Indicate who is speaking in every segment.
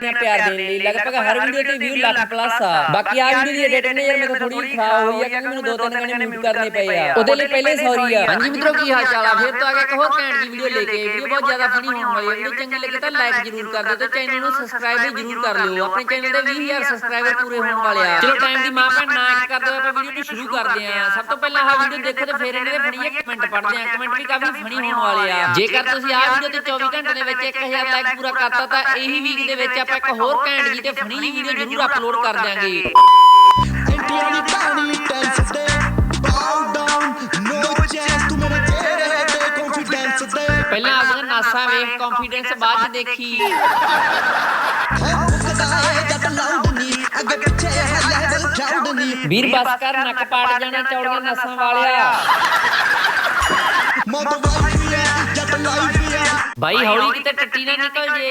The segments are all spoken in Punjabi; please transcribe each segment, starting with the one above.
Speaker 1: ਨੇ ਪਿਆਰ ਦੇਣ ਲਈ ਲਗਭਗ ਹਰ ਵੀਡੀਓ ਤੇ ਵਿਊ ਲੱਖ ਪਲੱਸ ਆ ਬਾਕੀ ਆ ਵੀਡੀਓ ਦੀ ਐਡਿਟ ਨੇ ਯਾਰ ਮੇਰੇ ਤੋਂ ਥੋੜੀ ਖਰਾਬ ਹੋਈ ਆ ਕਿਉਂਕਿ ਮੈਨੂੰ ਦੋ ਤਿੰਨ ਗਾਣੇ ਮਿਊਟ ਕਰਨੇ ਪਏ ਆ ਉਹਦੇ ਲਈ ਪਹਿਲੇ ਸੌਰੀ ਆ ਹਾਂਜੀ ਮਿੱਤਰੋ ਕੀ ਹਾਲ ਚਾਲ ਆ ਫਿਰ ਤੋਂ ਆ ਗਿਆ ਇੱਕ ਹੋਰ ਘੈਂਟ ਦੀ ਵੀਡੀਓ ਲੈ ਕੇ ਵੀਡੀਓ ਬਹੁਤ ਜ਼ਿਆਦਾ ਫਨੀ ਹੋਣ ਵਾਲੀ ਹੈ ਵੀਡੀਓ ਚੰਗੀ ਲੱਗੇ ਤਾਂ ਲਾਈਕ ਜ਼ਰੂਰ ਕਰ ਦਿਓ ਤੇ ਚੈਨਲ ਨੂੰ ਸਬਸਕ੍ਰਾਈਬ ਵੀ ਜ਼ਰੂਰ ਕਰ ਲਿਓ ਆਪਣੇ ਚੈਨਲ ਦੇ 20000 ਸਬਸਕ੍ਰਾਈਬਰ ਪੂਰੇ ਹੋਣ ਵਾਲੇ ਆ ਚਲੋ ਟਾਈਮ ਦੀ ਮਾਂ ਭੈਣ ਨਾ ਇੱਕ ਕਰਦੇ ਹੋਏ ਆਪਾਂ ਵੀਡੀਓ ਨੂੰ ਸ਼ੁਰੂ ਕਰਦੇ ਆ ਸਭ ਤੋਂ ਪਹਿਲਾਂ ਆਹ ਵੀਡੀਓ ਦੇਖੋ ਤੇ ਫਿਰ ਇਹਨਾਂ ਦੇ ਫਨੀ ਕਮੈਂਟ ਪੜ੍ਹਦੇ ਆ ਕਮੈਂਟ ਵੀ ਕਾਫੀ ਫਨੀ ਹੋਣ ਵਾਲੇ ਆ ਜੇਕਰ ਤੁਸੀਂ ਆਹ ਵੀਡੀਓ ਤੇ 24 ਘੰਟੇ ਦੇ ਵਿੱਚ 1000 ਲਾਈਕ ਪੂਰਾ ਕਰਤਾ ਤਾਂ ਇਹੀ ਵੀਕ ਦੇ ਵਿੱਚ ਆਪਾਂ ਇੱਕ ਹੋਰ ਘੈਂਟ ਜੀ ਤੇ ਫਨੀ ਵੀਡੀਓ ਜ਼ਰੂਰ ਅਪਲੋਡ ਕਰ ਦਿਆਂਗੇ।
Speaker 2: ਇੰਡੀਆ ਦੀ ਕਹਾਣੀ ਟੈਂਸ ਦੇ ਬਾਉ ਡਾਊਨ ਨੋ ਚਾਂਸ ਤੂੰ ਮੇਰੇ ਚਿਹਰੇ ਤੇ ਕੰਫੀਡੈਂਸ ਦੇ
Speaker 1: ਪਹਿਲਾਂ ਆਪਣਾ ਨਾਸਾ ਵੇਖ ਕੌਨਫੀਡੈਂਸ ਬਾਅਦ ਚ ਦੇਖੀ। ਵੀਰ ਬਸ ਕਰ ਨੱਕ ਪਾੜ ਜਾਣਾ ਚੌੜੀਆਂ ਨਸਾਂ ਵਾਲਿਆ।
Speaker 2: ਮੌਤ ਵਾਈ ਹੈ
Speaker 1: ਬਾਈ ਹੌਲੀ ਕਿਤੇ ਟੱਟੀ ਨਾ ਨਿਕਲ ਜੇ।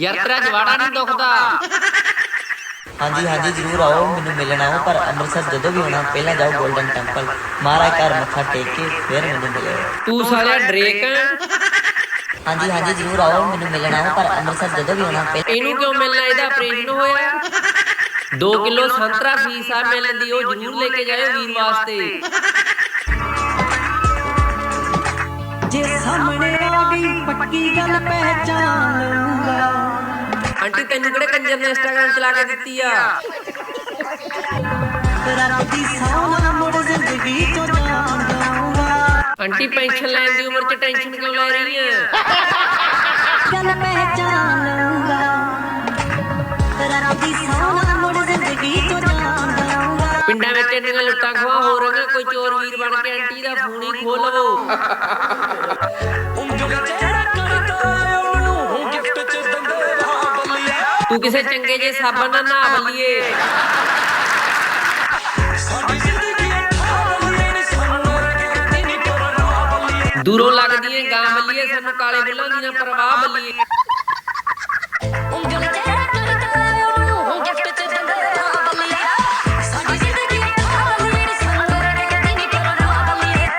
Speaker 1: ਯਾਰ ਤੇਰਾ ਜਵਾੜਾ ਨਹੀਂ ਦੁਖਦਾ
Speaker 3: ਹਾਂਜੀ ਹਾਂਜੀ ਜ਼ਰੂਰ ਆਓ। ਮੈਨੂੰ ਮਿਲਣ ਆਓ ਪਰ ਅੰਮ੍ਰਿਤਸਰ ਜਦੋਂ ਵੀ ਆਉਣਾ ਪਹਿਲਾਂ ਜਾਓ 골ਡਨ ਟੈਂਪਲ ਮਹਾਰਾਜ ਘਰ ਮੱਥਾ ਟੇਕ ਕੇ ਫਿਰ ਮੈਨੂੰ ਮਿਲਿਓ
Speaker 1: ਤੂੰ ਸਾਲਿਆ ਡਰੇਕ।
Speaker 3: ਹਾਂਜੀ ਹਾਂਜੀ ਜ਼ਰੂਰ ਆਓ। ਮੈਨੂੰ ਮਿਲਣ ਆਓ ਪਰ ਅੰਮ੍ਰਿਤਸਰ ਜਦੋਂ ਵੀ ਆਉਣਾ ਪਹਿਲਾਂ
Speaker 1: ਇਹਨੂੰ ਕਿਉਂ ਮਿਲਣਾ? ਇਹਦਾ ਆਪਰੇਸ਼ਨ ਹੋਇਆ। 2 ਕਿਲੋ ਸੰਤਰਾ ਫੀਸ ਆ ਮਿਲਣ ਦੀ ਉਹ ਜ਼ਰੂਰ ਲੈ ਕੇ ਜਾਇਓ ਵੀਰ ਵਾਸਤੇ।
Speaker 4: ਸਾਹਮਣੇ ਆ ਗਈ ਪੱਕੀ ਗੱਲ ਪਹਿਚਾਨ ਲਊਗਾ।
Speaker 1: ਆਂਟੀ ਤੈਨੂੰ ਕਿਹੜੇ ਕੰਜਰ ਨੇ ਇੰਸਟਾਗ੍ਰਾਮ ਚਲਾ ਕੇ ਦਿੱਤੀ ਆ?
Speaker 4: ਰੱਬ ਦੀ ਸੌਣਾ ਮੁੜ ਜ਼ਿੰਦਗੀ ਚੋਂ ਜਾਣ ਦਊਗਾ
Speaker 1: ਆਂਟੀ ਪੈਨਸ਼ਨ ਲੈਣ ਦੀ ਉਮਰ 'ਚ ਟੈਨਸ਼ਨ ਕਿਉਂ ਲੈ ਰਹੀ ਆ?
Speaker 4: ਗੱਲ ਪਹਿਚਾਨ ਲਊਗਾ।
Speaker 1: ਪਿੰਡਾਂ ਵਿੱਚ ਇੰਨੀਆਂ ਲੁੱਟਾਂ ਖੋਹਾਂ ਹੋ ਰਹੀਆਂ ਕੋਈ ਚੋਰ ਵੀਰ ਬਣ ਕੇ ਆਂਟੀ ਦਾ ਫੋਨ ਹੀ ਖੋਲ ਲਵੋ। ਤੂੰ ਕਿਸੇ ਚੰਗੇ ਜੇ ਸਾਬਣ ਨਾਲ ਨਹਾ ਬੱਲੀਏ। ਦੂਰੋਂ ਲੱਗਦੀ ਏ ਗਾਂ ਬੱਲੀਏ ਸਾਨੂੰ ਕਾਲੇ ਬੁੱਲਾਂ ਦੀ ਨਾ ਪਰਵਾਹ ਬੱਲੀਏ।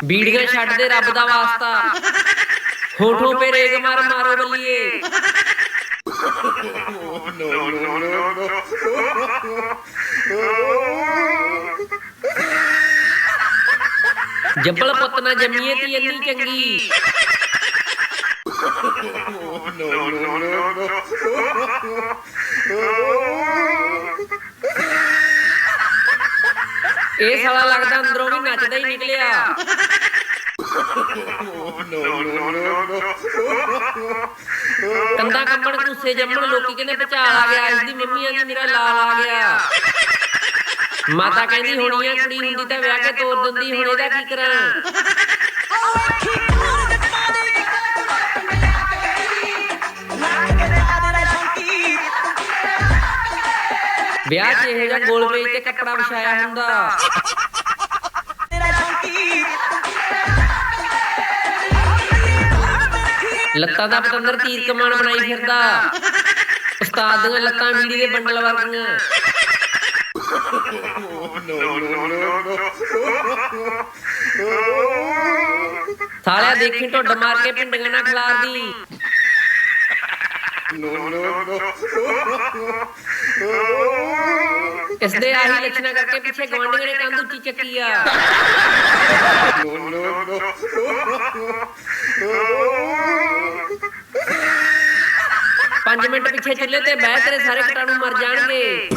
Speaker 1: ਬੀੜੀਆਂ ਛੱਡ ਦੇ ਰੱਬ ਦਾ ਵਾਸਤਾ ਹੋਠੋਂ ਪੇ ਰੇਗ ਮਾਰ ਮਾਰੋ ਬੱਲੀਏ ਜੱਬਲ ਪੁੱਤ ਨਾ ਜੰਮੀਏ ਤੀ ਇੰਨੀ ਚੰਗੀ ਇਹ ਸਾਲਾ ਲੱਗਦਾ ਅੰਦਰੋਂ ਵੀ ਨੱਚਦਾ ਹੀ ਨਿਕਲਿਆ। ਕੰਦਾ ਕੰਬਣ ਕੁੱਸੇ ਜੰਮਣ ਲੋਕੀ ਕਹਿੰਦੇ ਭਚਾਲ ਆ ਗਿਆ ਇਸ ਦੀ ਮੰਮੀ ਆਂਦੀ ਮੇਰਾ ਲਾਲ ਆ ਗਿਆ। ਮਾਤਾ ਕਹਿੰਦੀ ਹੋਣੀ ਆ ਕੁੜੀ ਹੁੰਦੀ ਤਾਂ ਵਿਆਹ ਕੇ ਤੋਰ ਦਿੰਦੀ ਹੁਣ ਇਹਦਾ ਕੀ ਕਰਾਂ? ਵਿਆਹ 'ਚ ਇਹ ਜਿਹਾ ਗੋਲ ਮੇਜ਼ ਤੇ ਕੱਪੜਾ ਵਿਛਾਇਆ ਹੁੰਦਾ। ਲੱਤਾਂ ਦਾ ਪਤੰਦਰ ਤੀਰ ਕਮਾਨ ਬਣਾਈ ਫਿਰਦਾ। ਉਸਤਾਦ ਦੀਆਂ ਲੱਤਾਂ ਬੀੜੀ ਦੇ ਬੰਡਲ ਵਰਗੀਆਂ। ਸਾਲਿਆ ਦੇਖੀ ਢੁੱਡ ਮਾਰ ਕੇ ਪਿੰਡੀਆਂ ਨਾ ਖਿਲਾਰਦੀ। ਇਸ ਦੇ ਆਹੀ ਲੱਛਣਾ ਕਰਕੇ ਪਿੱਛੇ ਗਵਾਂਢੀਆਂ ਨੇ ਕੰਧ ਉੱਚੀ ਚੱਕੀ ਆ। ਪੰਜ ਮਿੰਟ ਪਿੱਛੇ ਚੁੱਲ੍ਹੇ ਤੇ ਬਹਿ ਤੇਰੇ ਸਾਰੇ ਕੀਟਾਣੂ ਮਰ ਜਾਣਗੇ।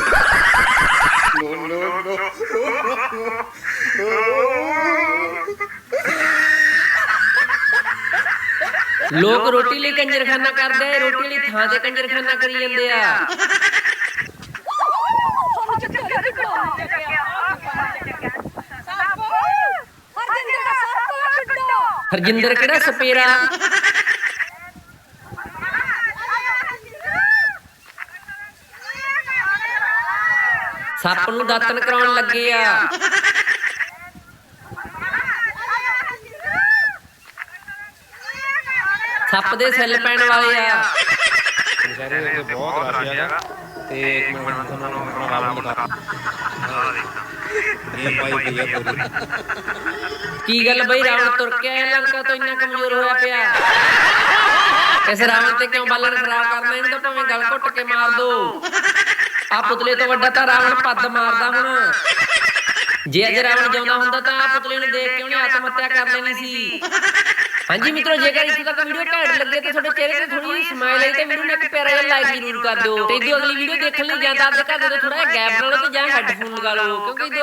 Speaker 1: ਲੋਕ ਰੋਟੀ ਲਈ ਕੰਜਰਖਾਨਾ ਕਰਦੇ ਆ ਰੋਟੀ ਲਈ ਥਾਂ ਤੇ ਕੰਜਰਖਾਨਾ ਕਰੀ ਜਾਂਦੇ ਆ। ਹਰਜਿੰਦਰ ਕਿਹੜਾ ਸਪੇਰਾ? ਸੱਪ ਨੂੰ ਦਾਤਨ ਕਰਾਉਣ ਲੱਗੇ ਆ। ਸੱਪ ਦੇ ਸੈੱਲ ਪੈਣ ਵਾਲੇ ਆ।
Speaker 5: ਸ਼ਹਿਰੇ ਦੇ ਉੱਤੇ ਬਹੁਤ ਰਸ਼ ਹੈਗਾ ਤੇ ਇੱਕ ਮਿੰਟ ਮੈਂ ਤੁਹਾਨੂੰ ਆਪਣਾ ਰਾਵਣ ਦਿਖਾ। ਇਹ ਪਾਈ ਪਈ ਹੈ ਪੂਰੀ
Speaker 1: ਕੀ ਗੱਲ ਬਈ ਰਾਵਣ ਤੁਰ ਕੇ ਆਇਆ? ਲੰਕਾ ਤੋਂ ਇੰਨਾ ਕਮਜ਼ੋਰ ਹੋਇਆ ਪਿਆ। ਇਸ ਰਾਵਣ ਤੇ ਕਿਉਂ ਬਾਲਣ ਖਰਾਬ ਕਰਨਾ? ਇਹਨੂੰ ਤਾਂ ਭਾਵੇਂ ਗਲ ਘੁੱਟ ਕੇ ਮਾਰ ਦੋ। ਆ ਪੁਤਲੇ ਤੋਂ ਵੱਡਾ ਤਾਂ ਰਾਵਣ ਪੱਦ ਮਾਰਦਾ ਹੁਣ। ਜੇ ਅੱਜ ਰਾਵਣ ਜਿਉਂਦਾ ਹੁੰਦਾ ਤਾਂ ਆ ਪੁਤਲੇ ਨੂੰ ਦੇਖ ਕੇ ਉਹਨੇ ਆਤਮ ਹੱਤਿਆ ਕਰ ਲੈਣੀ ਸੀ। ਹਾਂਜੀ ਮਿੱਤਰੋ ਜੇਕਰ ਇੱਥੇ ਤੱਕ ਵੀਡੀਓ ਘੈਂਟ ਲੱਗੇ ਤਾਂ ਤੁਹਾਡੇ ਚਿਹਰੇ ਤੇ ਥੋੜੀ ਜਿਹੀ ਸਮਾਈਲ ਆਈ ਤੇ ਵੀਡੀਓ ਨੂੰ ਇੱਕ ਪਿਆਰਾ ਜਿਹਾ ਲਾਈਕ ਜ਼ਰੂਰ ਕਰ ਦਿਓ। ਤੇ ਇਦੋਂ ਅਗਲੀ ਵੀਡੀਓ ਦੇਖਣ ਲਈ ਜਾਂ ਤਾਂ ਆਪਣੇ ਘਰ ਦੇ ਥੋੜਾ ਜਿਹਾ ਗੈਪ ਲਾ ਲਓ ਤੇ ਜਾਂ ਹੈੱਡਫੋਨ ਲਗਾ ਲਓ ਕਿਉਂਕਿ